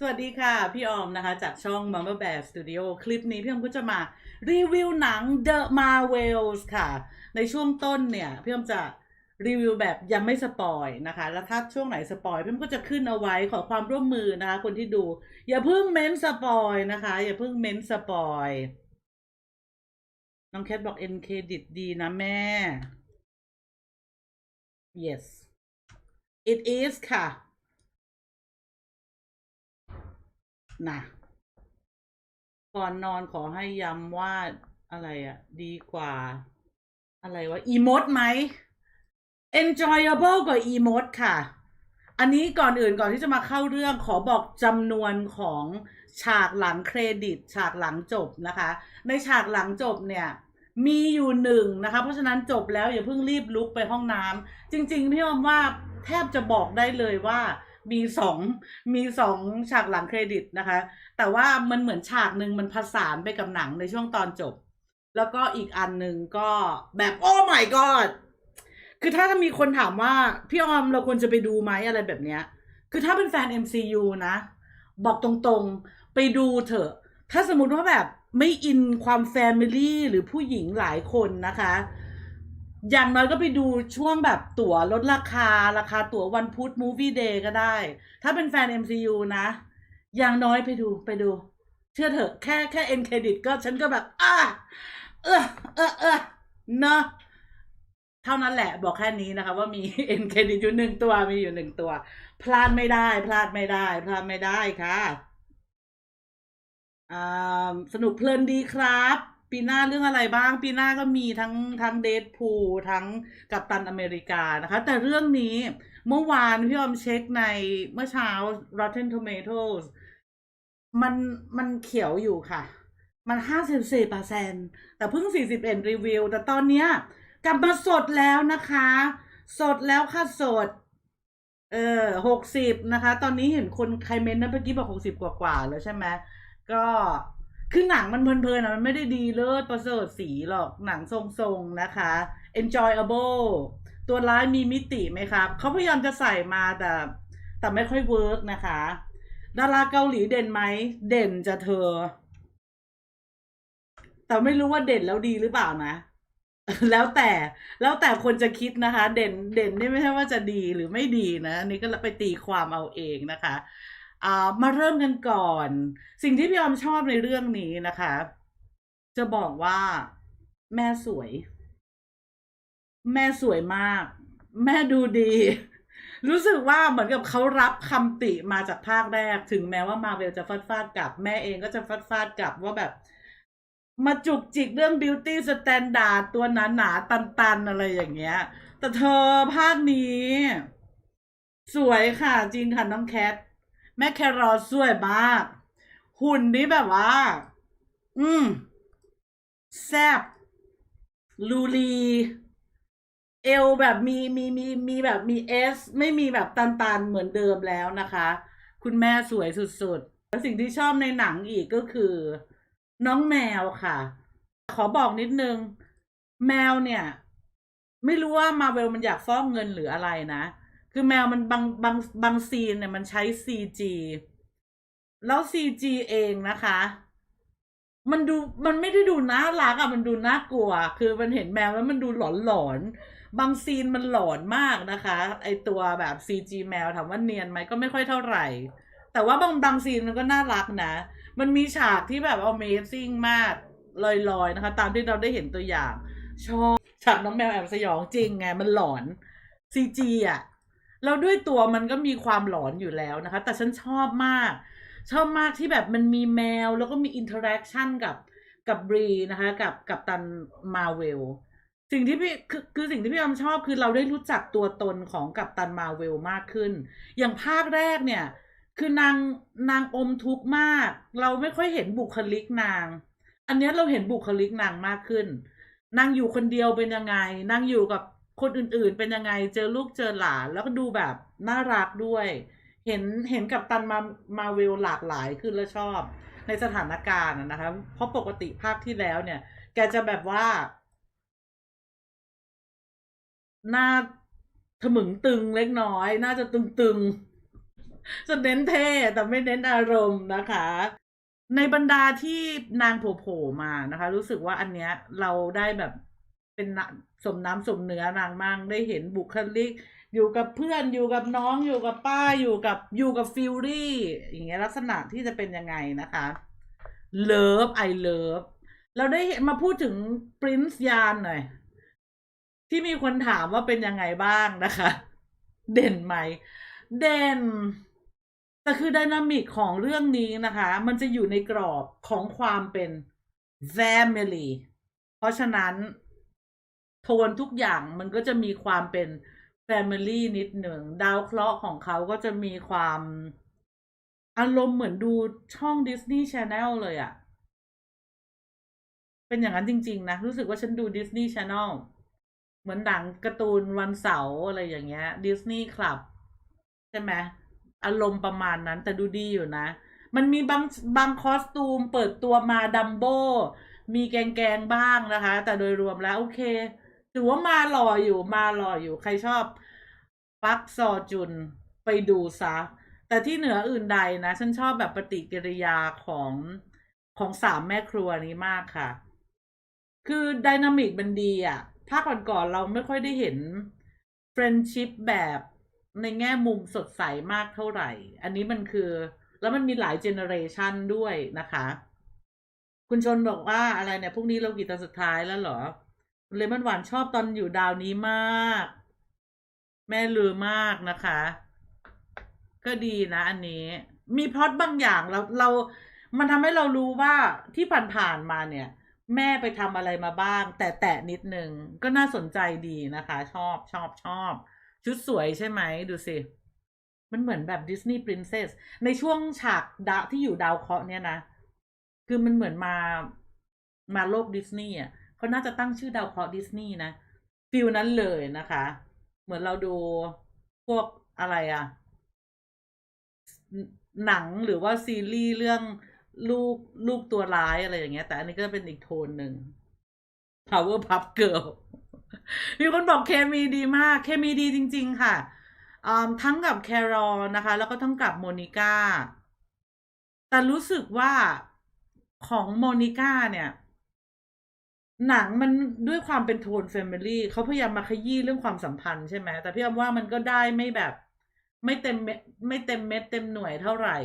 สวัสดีค่ะ พี่ออมนะคะ จากช่อง Mama Bear Studio คลิปนี้พี่ออมก็จะมารีวิวหนัง The Marvels ค่ะ ในช่วงต้นเนี่ย พี่ออมจะรีวิวแบบยังไม่สปอยนะคะ แล้วถ้าช่วงไหนสปอยพี่ออมก็จะขึ้นเอาไว้ขอความร่วมมือนะคะ คนที่ดู อย่าเพิ่งเม้นสปอยนะคะ อย่าเพิ่งเม้นสปอยน้องแคทบอกเอ็นเครดิตดีนะแม่ yes it is ค่ะ นะก่อนนอนขอให้ย้ำว่าอะไรอะดีกว่า อะไรวะอีโมดไหม enjoyable กว่าอีโมดค่ะ อันนี้ก่อนอื่นก่อนที่จะมาเข้าเรื่องขอบอกจำนวนของฉากหลังเครดิต ฉากหลังจบนะคะ ในฉากหลังจบเนี่ยมีอยู่หนึ่งนะคะ เพราะฉะนั้นจบแล้วอย่าเพิ่งรีบลุกไปห้องน้ำจริงๆพี่อมว่าแทบจะบอกได้เลยว่า มีสองมีสองฉากหลังเครดิตนะคะ แต่ว่ามันเหมือนฉากหนึ่งมันผสานไปกับหนังในช่วงตอนจบ แล้วก็อีกอันหนึ่งก็แบบโอ้ my god คือถ้ามีคนถามว่า พี่ออมเราควรจะไปดูไหมอะไรแบบเนี้ย คือถ้าเป็นแฟน MCU นะ บอกตรงๆไปดูเถอะ ถ้าสมมติว่าแบบไม่อินความแฟมิลี่หรือผู้หญิงหลายคนนะคะ อย่างน้อยก็ไปดูช่วงแบบตั๋วลดราคา ราคาตั๋ววันพุธมูฟี่เดย์ก็ได้ ถ้าเป็นแฟน MCU นะ อย่างน้อยไปดูไปดู เชื่อเถอะแค่แค่เอ็นเครดิตก็ฉันก็แบบอะเออเออเออเนอะเท่านั้นแหละบอกแค่นี้นะคะ ว่ามีเอ็นเครดิตอยู่หนึ่งตัวมีอยู่หนึ่งตัว พลาดไม่ได้ พลาดไม่ได้ พลาดไม่ได้ค่ะอ่าสนุกเพลินดีครับ ปีหน้าเรื่องอะไรบ้าง ปีหน้าก็มีทั้งทั้งเดทพูทั้งกัปตันอเมริกานะคะ แต่เรื่องนี้เมื่อวานพี่ออมเช็คในเมื่อเช้า Rotten Tomatoes มันมันเขียวอยู่ค่ะ มันห้าสิบสี่เปอร์เซ็นแต่เพิ่งสี่สิบเอ็ดรีวิว แต่ตอนเนี้ยกลับมาสดแล้วนะคะ สดแล้วค่ะสด เออหกสิบนะคะ ตอนนี้เห็นคนใครเมนต์นะเมื่อกี้บอกหกสิบกว่าๆแล้วใช่ไหมก็ คือหนังมันเพลินๆนะมันไม่ได้ดีเลิศประเสริฐสีหรอกหนังทรงๆนะคะ enjoyable ตัวร้ายมีมิติไหมครับเขาพยายามจะใส่มาแต่แต่ไม่ค่อยเวิร์กนะคะ ดาราเกาหลีเด่นไหม เด่นจะเธอ แต่ไม่รู้ว่าเด่นแล้วดีหรือเปล่านะ แล้วแต่แล้วแต่คนจะคิดนะคะ เด่นเด่นนี่ไม่ใช่ว่าจะดีหรือไม่ดีนะ อันนี้ก็ไปตีความเอาเองนะคะ มาเริ่มกันก่อน สิ่งที่พี่ออมชอบในเรื่องนี้นะคะ จะบอกว่าแม่สวย แม่สวยมาก แม่ดูดี รู้สึกว่าเหมือนกับเขารับคำติมาจากภาคแรก ถึงแม้ว่ามาเวลจะฟาดฟาดกลับ แม่เองก็จะฟาดฟาดกลับว่าแบบมาจุกจิกเรื่องบิวตี้สแตนดาร์ดตัวหนาหนาๆตันๆอะไรอย่างเงี้ย แต่เธอภาคนี้ สวยค่ะ จริงค่ะน้องแคท แม่แครอทสวยมาก หุ่นนี้แบบว่า อืม แซบลูลี เอวแบบมีมีมีมีแบบมีเอส ไม่มีแบบตันๆ เหมือนเดิมแล้วนะคะ คุณแม่สวยสุดๆ แล้วสิ่งที่ชอบในหนังอีกก็คือ น้องแมวค่ะ ขอบอกนิดนึง แมวเนี่ย ไม่รู้ว่ามาเวลมันอยากฟอกเงินหรืออะไรนะ คือแมวมันบางบางบางซีนเนี่ยมันใช้ซีจีแล้วซีจีเองนะคะ มันดูมันไม่ได้ดูน่ารักอะมันดูน่ากลัว คือมันเห็นแมวแล้วมันดูหลอนหลอนๆบางซีนมันหลอนมากนะคะ ไอตัวแบบซีจีแมวถามว่าเนียนไหมก็ไม่ค่อยเท่าไหร่ แต่ว่าบางบางซีนมันก็น่ารักนะ มันมีฉากที่แบบ Amazing มากลอยๆนะคะ ตามที่เราได้เห็นตัวอย่าง ชอบฉากน้องแมวแอบสยองจริงไง มันหลอนซีจีอะ แล้วด้วยตัวมันก็มีความหลอนอยู่แล้วนะคะ แต่ฉันชอบมาก ชอบมากที่แบบมันมีแมว แล้วก็มีอินเทอร์แอคชั่นกับกับบรีนะคะ กับกับตันมาเวลสิ่งที่พี่คือคือสิ่งที่พี่อมชอบคือเราได้รู้จักตัวตนของกัปตันมาเวลมากขึ้น อย่างภาคแรกเนี่ย คือนางนางอมทุกข์มาก เราไม่ค่อยเห็นบุคลิกนาง อันนี้เราเห็นบุคลิกนางมากขึ้นนางอยู่คนเดียวเป็นยังไงนางอยู่กับ คนอื่นๆเป็นยังไงเจอลูกเจอหลาน แล้วก็ดูแบบน่ารักด้วย เห็นเห็นกับตันมามาเวลหลากหลายขึ้นแล้วชอบในสถานการณ์อะนะคะ เพราะปกติภาคที่แล้วเนี่ย แกจะแบบว่า หน้าถมึงตึงเล็กน้อย น่าจะตึงๆจะเน้นเท่แต่ไม่เน้นอารมณ์นะคะ ในบรรดาที่นางโผล่มานะคะ รู้สึกว่าอันเนี้ยเราได้แบบเป็น สมน้ำสมเนื้อนางมั่งได้เห็นบุคลิก อยู่กับเพื่อนอยู่กับน้องอยู่กับป้าอยู่กับอยู่กับฟิลลี่อย่างเงี้ยลักษณะที่จะเป็นยังไงนะคะเลิฟไอเลิฟเราได้เห็นมาพูดถึงปรินซ์ยานหน่อย ที่มีคนถามว่าเป็นยังไงบ้างนะคะ เด่นไหม เด่นแต่คือไดนามิกของเรื่องนี้นะคะ มันจะอยู่ในกรอบของความเป็น family เพราะฉะนั้น โทนทุกอย่างมันก็จะมีความเป็น family นิดหนึ่ง ดาวเคราะห์ของเขาก็จะมีความอารมณ์เหมือนดูช่อง Disney Channel เลยอะเป็นอย่างนั้นจริง ๆ นะ รู้สึกว่าฉันดู Disney Channel เหมือนหนังการ์ตูนวันเสาร์อะไรอย่างเงี้ย Disney Club ใช่ไหมอารมณ์ประมาณนั้นแต่ดูดีอยู่นะ มันมีบางบางคอสตูมเปิดตัวมาดัมโบมีแกงแกงๆบ้างนะคะ แต่โดยรวมแล้วโอเค ถือว่ามาหล่ออยู่มาหล่ออยู่ ใครชอบปักซอจุนไปดูซะ แต่ที่เหนืออื่นใดนะ ฉันชอบแบบปฏิกิริยาของของสามแม่ครัวนี้มากค่ะ คือไดนามิกมันดีอะภาคก่อนๆเราไม่ค่อยได้เห็นเฟรนชิพแบบในแง่มุมสดใสมากเท่าไหร่ อันนี้มันคือ แล้วมันมีหลายเจเนอเรชันด้วยนะคะ คุณชนบอกว่าอะไรเนี่ยพรุ่งนี้เรากี่ตอนสุดท้ายแล้วเหรอ เลมอนหวานชอบตอนอยู่ดาวนี้มาก แม่ลือมากนะคะ ก็ดีนะอันนี้ มีพล็อตบางอย่างเราเรา มันทำให้เรารู้ว่าที่ผ่านๆมาเนี่ย แม่ไปทำอะไรมาบ้าง แต่แตะนิดนึง ก็น่าสนใจดีนะคะ ชอบชอบชอบ ชุดสวยใช่ไหม ดูสิ มันเหมือนแบบดิสนีย์ปรินเซสในช่วงฉากดาวที่อยู่ดาวเคราะห์เนี่ยนะ คือมันเหมือนมามาโลกดิสนีย์อะ เขาน่าจะตั้งชื่อดาวเคราะห์ดิสนีย์นะฟิลนั้นเลยนะคะ เหมือนเราดูพวกอะไรอะหนังหรือว่าซีรีส์เรื่องลูกลูกตัวร้ายอะไรอย่างเงี้ย แต่อันนี้ก็เป็นอีกโทนหนึ่ง Power Puff Girl มีคนบอกเคมีดีมาก เคมีดีจริง ๆ ค่ะทั้งกับแครอลนะคะ แล้วก็ทั้งกับโมนิก้าแต่รู้สึกว่าของโมนิก้าเนี่ย หนังมันด้วยความเป็นโทนแฟมิลี่เขาพยายามมาขยี้เรื่องความสัมพันธ์ใช่ไหมแต่พี่อำว่ามันก็ได้ไม่แบบ ไม่เต็มเม็ดไม่เต็มเม็ดเต็มหน่วยเท่าไหร่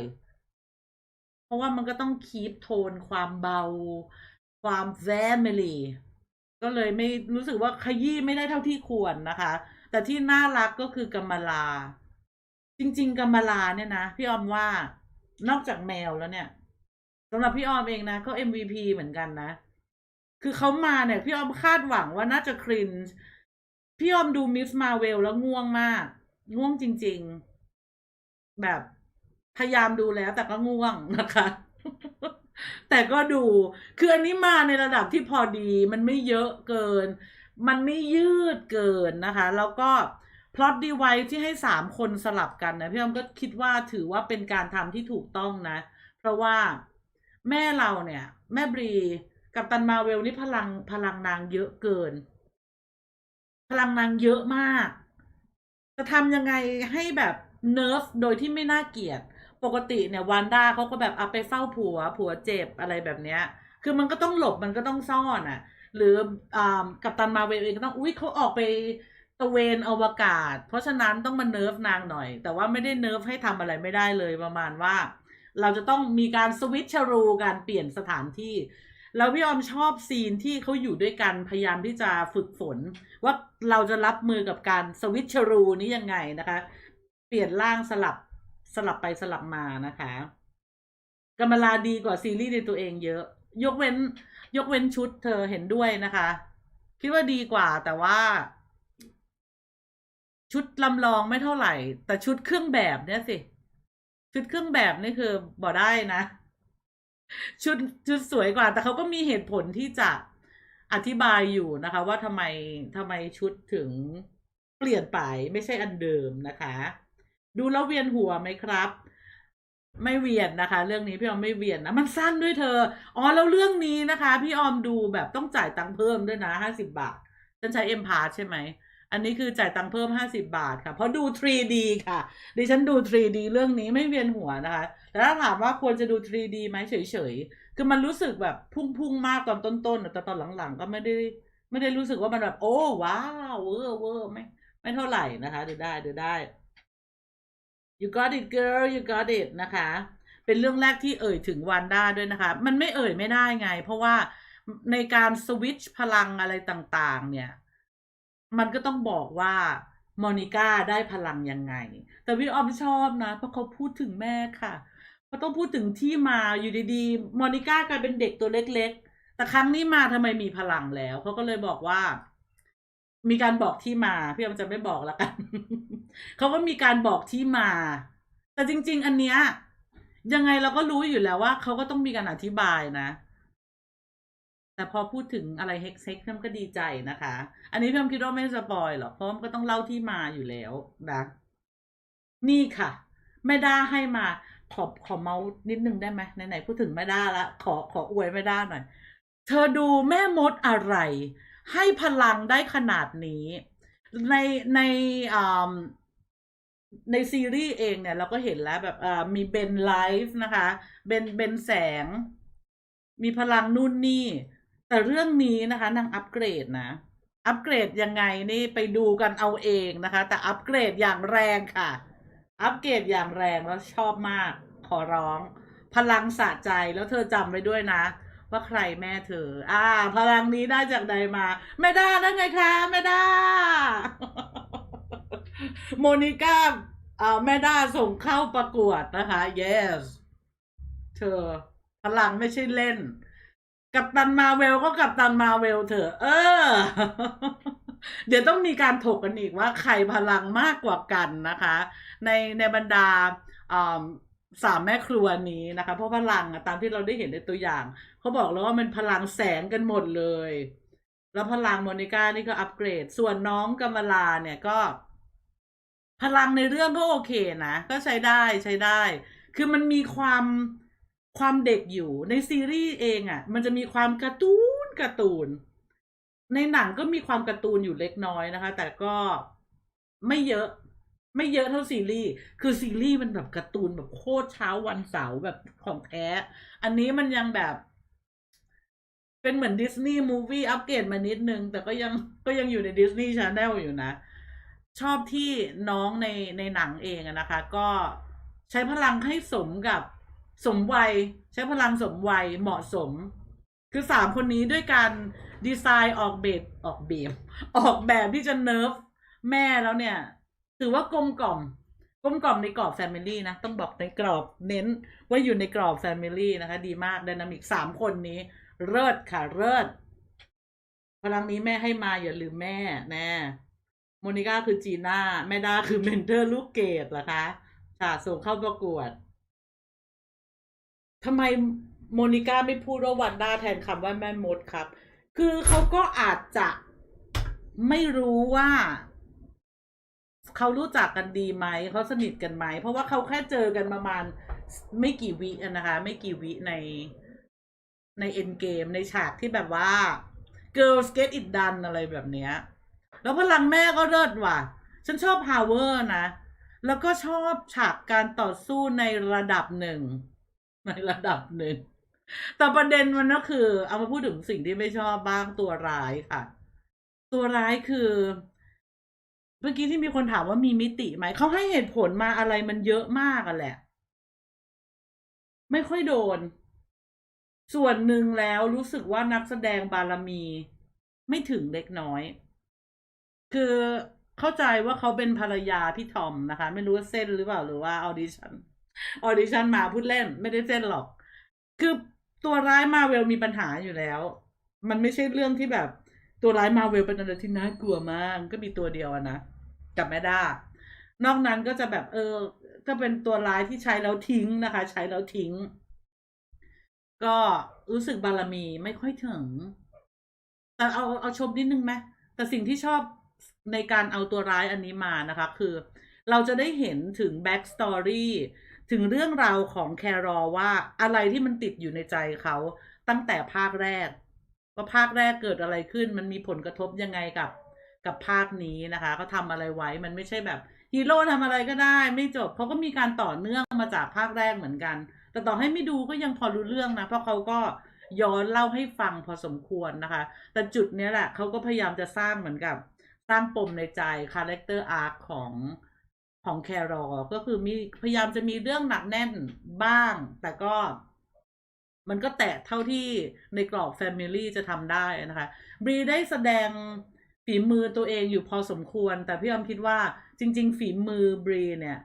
เพราะว่ามันก็ต้องคีปโทนความเบา ความแฟมิลี่ก็เลยไม่รู้สึกว่าขยี้ไม่ได้เท่าที่ควรนะคะ แต่ที่น่ารักก็คือกำมลา จริง ๆกำมลาเนี่ยนะพี่ออมว่านอกจากแมวแล้วเนี่ยสำหรับพี่ออมเองนะก็ MVP เหมือนกันนะ คือเขามาเนี่ย พี่ออมคาดหวังว่าน่าจะคริน์พี่ออมดูมิสมาเวลแล้วง่วงมาก ง่วงจริง ๆ แบบพยายามดูแล้วแต่ก็ง่วงนะคะ แต่ก็ดู คืออันนี้มาในระดับที่พอดี มันไม่เยอะเกิน มันไม่ยืดเกินนะคะ แล้วก็พล็อตดีไวที่ให้สามคนสลับกันนะพี่ออมก็คิดว่าถือว่าเป็นการทำที่ถูกต้องนะ เพราะว่าแม่เราเนี่ย แม่บรี กับตันมาเวลนี่พลังพลังนางเยอะเกิน พลังนางเยอะมาก จะทำยังไงให้แบบเนิร์ฟโดยที่ไม่น่าเกลียด ปกติเนี่ยวันด้าเขาก็แบบเอาไปเฝ้าผัว ผัวเจ็บอะไรแบบเนี้ย คือมันก็ต้องหลบมันก็ต้องซ่อนอะ หรืออ่ากับตันมาเวลเองก็ต้องอุ้ยเขาออกไปตะเวนอวกาศ เพราะฉะนั้นต้องมาเนิร์ฟนางหน่อย แต่ว่าไม่ได้เนิร์ฟให้ทำอะไรไม่ได้เลยประมาณว่า เราจะต้องมีการสวิตช์รูการเปลี่ยนสถานที่ แล้วพี่ออมชอบซีนที่เขาอยู่ด้วยกันพยายามที่จะฝึกฝน ว่าเราจะรับมือกับการสวิตช์รูนี้ยังไงนะคะ เปลี่ยนร่างสลับสลับไปสลับมานะคะกำมลาดีกว่าซีรีส์ในตัวเองเยอะ ยกเว้น ยกเว้นชุดเธอเห็นด้วยนะคะ คิดว่าดีกว่าแต่ว่า ชุดลำลองไม่เท่าไหร่ แต่ชุดเครื่องแบบเนี่ยสิ ชุดเครื่องแบบนี่คือบ่ได้นะ ชุดชุดสวยกว่า แต่เขาก็มีเหตุผลที่จะอธิบายอยู่นะคะ ว่าทำไมทำไมชุดถึงเปลี่ยนไปไม่ใช่อันเดิมนะคะ ดูแล้วเวียนหัวไหมครับ ไม่เวียนนะคะ เรื่องนี้พี่ออมไม่เวียนนะมันสั้นด้วยเธออ๋อแล้วเรื่องนี้นะคะ พี่ออมดูแบบต้องจ่ายตังค์เพิ่มด้วยนะห้าสิบบาทฉันใช้เอ็มพาใช่ไหม อันนี้คือจ่ายตังค์เพิ่ม 50 บาทค่ะ เพราะดู 3D ค่ะ ดิฉันดู 3D เรื่องนี้ไม่เวียนหัวนะคะ แต่ถ้าถามว่าควรจะดู 3D ไหมเฉยๆ คือมันรู้สึกแบบพุ่งๆ มากตอนต้นๆ แต่ตอนหลังๆ ก็ไม่ได้ไม่ได้รู้สึกว่ามันแบบ โอ้ว้าวเวอร์เวอร์ไม่ไม่เท่าไหร่นะคะดูได้ดูได้ you got it girl you got it นะคะ เป็นเรื่องแรกที่เอ่ยถึงวันด้าด้วยนะคะ มันไม่เอ่ยไม่ได้ไง เพราะว่าในการสวิตช์พลังอะไรต่าง ๆ เนี่ย มันก็ต้องบอกว่าโมนิก้าได้พลังยังไง แต่พี่ออมชอบนะ เพราะเขาพูดถึงแม่ค่ะเขาต้องพูดถึงที่มาอยู่ดีๆโมนิก้ากลายเป็นเด็กตัวเล็ก ๆ แต่ครั้งนี้มาทำไมมีพลังแล้ว เขาก็เลยบอกว่า มีการบอกที่มา พี่ออมจะไม่บอกแล้วกัน เขาก็มีการบอกที่มา แต่จริง ๆ อันเนี้ยยังไงเราก็รู้อยู่แล้วว่าเขาก็ต้องมีการอธิบายนะ แต่พอพูดถึงอะไรเฮกเซ็กเพี่อมก็ดีใจนะคะ อันนี้เพี่อมคิดว่าไม่สปอยหรอกเพราะมันก็ต้องเล่าที่มาอยู่แล้วนะ นี่ค่ะแม่ด้าให้มาขอขอเมาส์นิดนึงได้ไหมไหนๆพูดถึงแม่ด้าละขอขออวยแม่ด้าหน่อยเธอดูแม่มดอะไร ให้พลังได้ขนาดนี้ ในในอ่าในซีรีส์เองเนี่ยเราก็เห็นแล้วแบบมีเบนไลฟ์นะคะเบนเบนแสง มีพลังนู่นนี่ แต่เรื่องนี้นะคะนางอัปเกรดนะ อัปเกรดยังไงนี่ไปดูกันเอาเองนะคะ แต่อัปเกรดอย่างแรงค่ะ อัปเกรดอย่างแรงแล้วชอบมากขอร้อง พลังสะใจแล้วเธอจำไว้ด้วยนะ ว่าใครแม่เธอ อ่า พลังนี้ได้จากใดมา แม่ด้านั่นไงคะแม่ด้าโมนิก้าอ่าแม่ด้าส่งเข้าประกวดนะคะ yes เธอพลังไม่ใช่เล่น กับตันมาเวลก็กับตันมาเวลเถอะ เออ เดี๋ยวต้องมีการถกกันอีกว่าใครพลังมากกว่ากันนะคะ ในในบรรดาสามแม่ครัวนี้นะคะ เพราะพลังอะตามที่เราได้เห็นในตัวอย่างเขาบอกแล้วว่ามันพลังแสงกันหมดเลย แล้วพลังโมนิก้านี่ก็อัปเกรด ส่วนน้องกัมลาเนี่ยก็ พลังในเรื่องก็โอเคนะ ก็ใช้ได้ใช้ได้ คือมันมีความ ความเด็กอยู่ในซีรีส์เองอะ่ะ มันจะมีความการ์ตูนการ์ตูน ในหนังก็มีความการ์ตูนอยู่เล็กน้อยนะคะ แต่ก็ไม่เยอะ ไม่เยอะเท่าซีรีส์คือซีรีส์มันแบบการ์ตูนแบบโคตรเช้าวันเสาร์แบบของแท้ อันนี้มันยังแบบ เป็นเหมือนดิสนีย์มูฟวี่อัปเกรดมานิดนึง แต่ก็ยังก็ยังอยู่ในดิสนีย์ชาแนลอยู่นะ ชอบที่น้องในในหนังเองนะคะ ก็ใช้พลังให้สมกับ สมวัย ใช้พลังสมวัยเหมาะสม คือสามคนนี้ด้วยการดีไซน์ออกเบดออกเบบออกแบบที่จะเนิร์ฟแม่แล้วเนี่ย ถือว่ากลมกล่อมกลมกล่อมในกรอบแฟมิลี่นะ ต้องบอกในกรอบเน้นว่าอยู่ในกรอบแฟมิลี่นะคะ ดีมากดนามิกสามคนนี้ เลิศค่ะเลิศพลังนี้แม่ให้มาอย่าลืมแม่แน่โมนิก้าคือจีน่าแม่ด้าคือเมนเทอร์ลูกเกดเหรอคะค่ะส่งเข้าประกวด ทำไมโมนิก้าไม่พูดว่าวันด้าแทนคำว่าแม่มดครับ คือเขาก็อาจจะไม่รู้ว่าเขารู้จักกันดีไหม เขาสนิทกันไหม เพราะว่าเขาแค่เจอกันประมาณไม่กี่วินะคะ ไม่กี่วิในในเอ็นเกมในฉากที่แบบว่า Girls Get It Done อะไรแบบเนี้ย แล้วพลังแม่ก็เลิศว่ะ ฉันชอบฮาวเวอร์นะ แล้วก็ชอบฉากการต่อสู้ในระดับหนึ่ง ในระดับหนึ่ง แต่ประเด็นมันก็คือ เอามาพูดถึงสิ่งที่ไม่ชอบบ้างตัวร้ายค่ะ ตัวร้ายคือ เมื่อกี้ที่มีคนถามว่ามีมิติไหม เขาให้เหตุผลมาอะไรมันเยอะมากอะแหละ ไม่ค่อยโดน ส่วนหนึ่งแล้วรู้สึกว่านักแสดงบารมี ไม่ถึงเล็กน้อย คือเข้าใจว่าเขาเป็นภรรยาพี่ทอมนะคะ ไม่รู้ว่าเส้นหรือเปล่าหรือว่าออดิชั่น ออดิชั่นมาพูดเล่น ไม่ได้เส้นหรอก คือตัวร้ายมาเวลมีปัญหาอยู่แล้ว มันไม่ใช่เรื่องที่แบบตัวร้ายมาเวลเป็นอะไรที่น่ากลัวมาก ก็มีตัวเดียวนะกับแม่ด้านอกนั้นก็จะแบบเออ ก็เป็นตัวร้ายที่ใช้แล้วทิ้งนะคะ ใช้แล้วทิ้ง ก็รู้สึกบารมีไม่ค่อยถึง แต่เอาเอาชมนิดนึงไหมแต่สิ่งที่ชอบในการเอาตัวร้ายอันนี้มานะคะ คือเราจะได้เห็นถึงแบ็กสตอรี่ ถึงเรื่องราวของแครอว่าอะไรที่มันติดอยู่ในใจเขาตั้งแต่ภาคแรก ว่าภาคแรกเกิดอะไรขึ้น มันมีผลกระทบยังไงกับ กับภาคนี้นะคะเขาทำอะไรไว้มันไม่ใช่แบบฮีโร่ทำอะไรก็ได้ ไม่จบเขาก็มีการต่อเนื่องมาจากภาคแรกเหมือนกัน แต่ต่อให้ไม่ดูก็ยังพอรู้เรื่องนะเพราะเขาก็ย้อนเล่าให้ฟังพอสมควรนะคะ แต่จุดนี้แหละเขาก็พยายามจะสร้างเหมือนกับ สร้างปมในใจคาแรคเตอร์อาร์ของ ของแครอก็คือมีพยายามจะมีเรื่องหนักแน่นบ้าง แต่ก็มันก็แตะเท่าที่ในกรอบแฟมิลี่จะทำได้นะคะบรีได้แสดงฝีมือตัวเองอยู่พอสมควร แต่พี่อมคิดว่าจริง ๆ ฝีมือบรีเนี่ย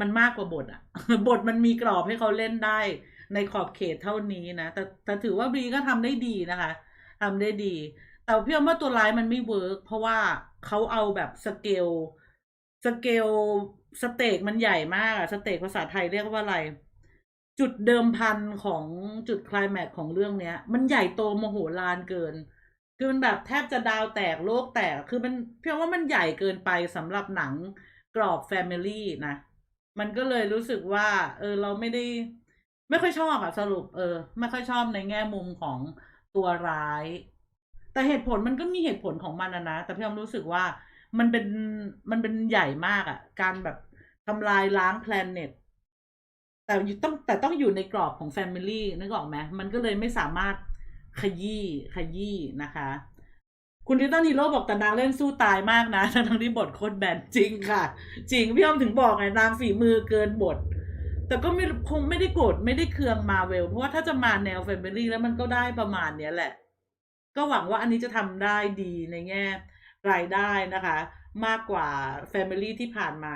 มันมากกว่าบทอะบทมันมีกรอบให้เขาเล่นได้ในขอบเขตเท่านี้นะ แต่แต่ถือว่าบรีก็ทำได้ดีนะคะทำได้ดี แต่พี่อมว่าตัวร้ายมันไม่เวิร์กเพราะว่าเขาเอาแบบสเกล สเกลสเต็กมันใหญ่มากอะสเต็กภาษาไทยเรียกว่าอะไร จุดเดิมพันของจุดคลายแม็กของเรื่องเนี้ย มันใหญ่โตโมโหลานเกิน คือมันแบบแทบจะดาวแตกโลกแตก คือมันเพียงว่ามันใหญ่เกินไปสำหรับหนังกรอบแฟมิลี่นะ มันก็เลยรู้สึกว่า เออเราไม่ได้ ไม่ค่อยชอบอะสรุป เออ ไม่ค่อยชอบในแง่มุมของตัวร้าย แต่เหตุผลมันก็มีเหตุผลของมันนะนะแต่พี่ยอมรู้สึกว่า มันเป็นมันเป็นใหญ่มากอะการแบบทำลายล้างแพลเน็ตแต่อยู่ต้องแต่ต้องอยู่ในกรอบของแฟมิลี่นึกออกไหมมันก็เลยไม่สามารถขยี้ขยี้นะคะ คุณทิตันฮีโร่บอกแต่นางเล่นสู้ตายมากนะทั้งที่บทโคตรแบนจริงค่ะ จริงพี่อ้อมถึงบอกไงนางฝีมือเกินบท แต่ก็ไม่คงไม่ได้โกรธไม่ได้เคืองมาเวล เพราะว่าถ้าจะมาแนวแฟมิลี่แล้วมันก็ได้ประมาณเนี้ยแหละ ก็หวังว่าอันนี้จะทำได้ดีในแง่ รายได้นะคะ มากกว่าแฟมิลี่ที่ผ่านมา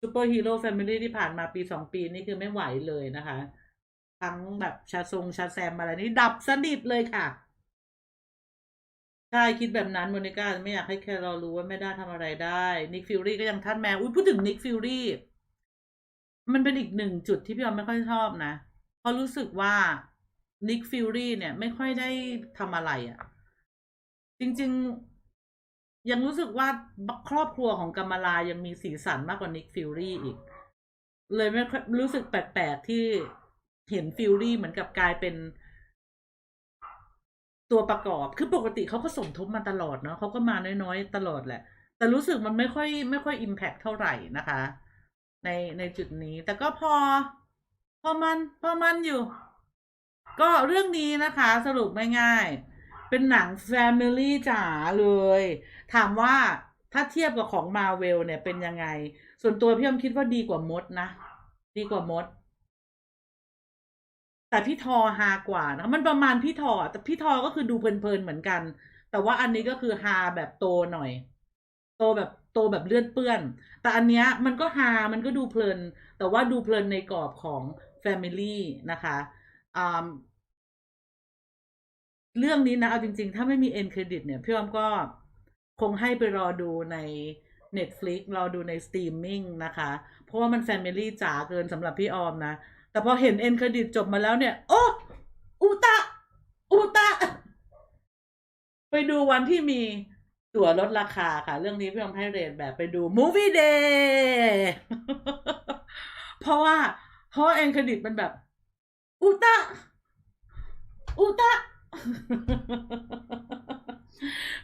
ซูเปอร์ฮีโร่แฟมิลี่ที่ผ่านมาปีสองปีนี่คือไม่ไหวเลยนะคะ ทั้งแบบชาทรงชาแซมอะไรนี่ดับสนิทเลยค่ะใช่คิดแบบนั้นโมนิก้าไม่อยากให้แค่รารู้ว่าไม่ได้ทำอะไรได้นิกฟิลลี่ก็ยังท่านแมวอุ้ยพูดถึงนิกฟิลลี่มันเป็นอีกหนึ่งจุดที่พี่ออมไม่ค่อยชอบนะเพราะรู้สึกว่านิกฟิลลี่เนี่ย ไม่ค่อยได้ทำอะไรอะ่ะ จริง ๆ ยังรู้สึกว่าครอบครัวของกัมมาลายังมีสีสันมากกว่านิกฟิลลี่อีก เลยไม่รู้สึกแปลกๆที่เห็นฟิลลี่เหมือนกับกลายเป็นตัวประกอบ คือปกติเขาก็สมทบมาตลอดเนาะเขาก็มาน้อยๆ ตลอดแหละ แต่รู้สึกมันไม่ค่อย ไม่ค่อยอิมแพคเท่าไหร่นะคะ ในในจุดนี้ แต่ก็พอ พอมัน พอมันอยู่ ก็เรื่องนี้นะคะ สรุปง่ายๆ เป็นหนังแฟมิลี่จ๋าเลย ถามว่าถ้าเทียบกับของมาเวลเนี่ยเป็นยังไง ส่วนตัวพี่อมคิดว่าดีกว่ามดนะ ดีกว่ามด แต่พี่ทอฮากว่านะ มันประมาณพี่ทอ แต่พี่ทอก็คือดูเพลินๆเหมือนกัน แต่ว่าอันนี้ก็คือฮาแบบโตหน่อย โตแบบโตแบบเลือดเปื้อน แต่อันเนี้ยมันก็ฮา มันก็ดูเพลิน แต่ว่าดูเพลินในกรอบของ Family นะคะอ่า เรื่องนี้นะ เอาจริง ๆ ถ้าไม่มีเอ็นเครดิตเนี่ย พี่ออมก็คงให้ไปรอดูใน Netflix รอดูในสตรีมมิ่งนะคะ เพราะว่ามัน Family จ๋าเกินสำหรับพี่ออมนะ แต่พอเห็นเอ็นเครดิตจบมาแล้วเนี่ย โอ้อุตะ อุตะ ไปดูวันที่มีตั๋วลดราคาค่ะ เรื่องนี้พี่ยอมให้เรทแบบไปดู Movie Day เพราะว่าเพราะเอ็นเครดิตมันแบบ อุตะ อุตะ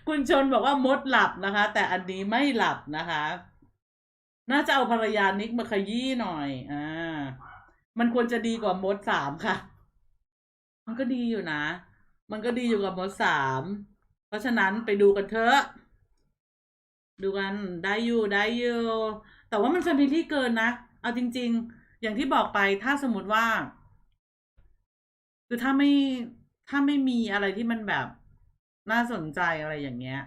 คุณชนบอกว่ามดหลับนะคะ แต่อันนี้ไม่หลับนะคะ น่าจะเอาภรรยานิกมาขยี้หน่อย อ่า มันควรจะดีกว่ามดสามค่ะ มันก็ดีอยู่นะ มันก็ดีอยู่กับมดสาม เพราะฉะนั้นไปดูกันเถอะ ดูกันได้อยู่ได้อยู่ แต่ว่ามันแฟมิลี่เกินนะ เอาจริง ๆ อย่างที่บอกไปถ้าสมมติว่า คือถ้าไม่ ถ้าไม่มีอะไรที่มันแบบน่าสนใจอะไรอย่างเงี้ย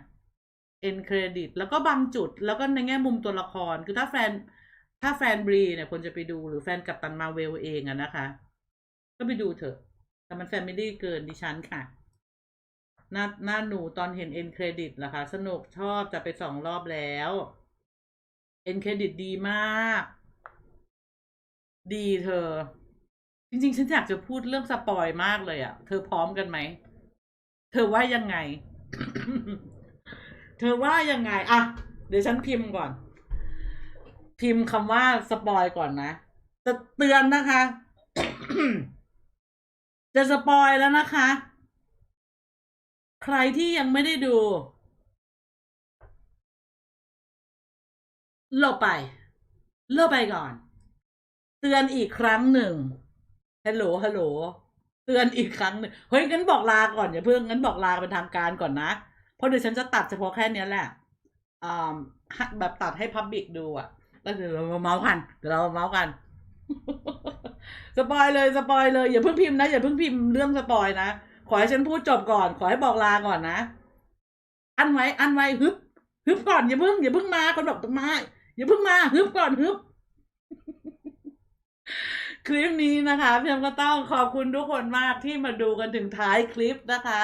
เอ็นเครดิตแล้วก็บางจุด แล้วก็ในแง่มุมตัวละคร คือถ้าแฟน ถ้าแฟนบรีเนี่ยควรจะไปดูหรือแฟนกับตันมาเวลเองอะนะคะ ก็ไปดูเถอะ แต่มันแฟมิลี่เกินดิฉันค่ะ หน้าหน้าหนูตอนเห็นเอ็นเครดิตล่ะคะ สนุกชอบจะไปสองรอบแล้วเอ็นเครดิตดีมาก ดีเธอ จริงๆ ฉันอยากจะพูดเรื่องสปอยมากเลยอะเธอพร้อมกันไหม เธอว่ายังไง เธอว่ายังไง อะ เดี๋ยวฉันพิมพ์ก่อน พิมพ์คำว่าสปอยก่อนนะจะเตือนนะคะ จะสปอยแล้วนะคะ ใครที่ยังไม่ได้ดู เลบไป เลบไปก่อน เตือนอีกครั้งหนึ่ง ฮัลโหลฮัลโหลเตือนอีกครั้งหนึ่งเฮ้ยงั้นบอกลาก่อนอย่าเพิ่งงั้นบอกลาเป็นทางการก่อนนะ เพราะเดี๋ยวฉันจะตัดเฉพาะแค่เนี้ยแหละอ่าแบบตัดให้พับบิกดูอะแล้วเดี๋ยวเรามาเมาส์กันเดี๋ยวเรามาเมาส์กันสปอยเลยสปอยเลยอย่าเพิ่งพิมพ์นะอย่าเพิ่งพิมพ์เรื่องสปอยนะขอให้ฉันพูดจบก่อน ขอให้บอกลาก่อนนะอันไว้อันไว้ฮึบฮึบก่อนอย่าเพิ่งอย่าเพิ่งมาคนบอกต้องมาอย่าเพิ่งมาฮึบก่อนฮึบ คลิปนี้นะคะพี่ยมก็ต้องขอบคุณทุกคนมากที่มาดูกันถึงท้ายคลิปนะคะ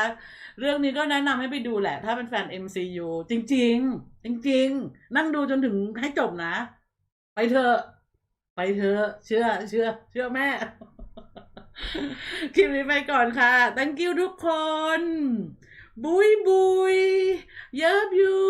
เรื่องนี้ก็แนะนำให้ไปดูแหละ ถ้าเป็นแฟน MCU จริง ๆ จริง ๆ นั่งดูจนถึงให้จบนะ ไปเถอะไปเถอะเชื่อเชื่อ เชื่อแม่ คลิปนี้ไปก่อนค่ะ thank you ทุกคน บุยบุยเยิบอยู่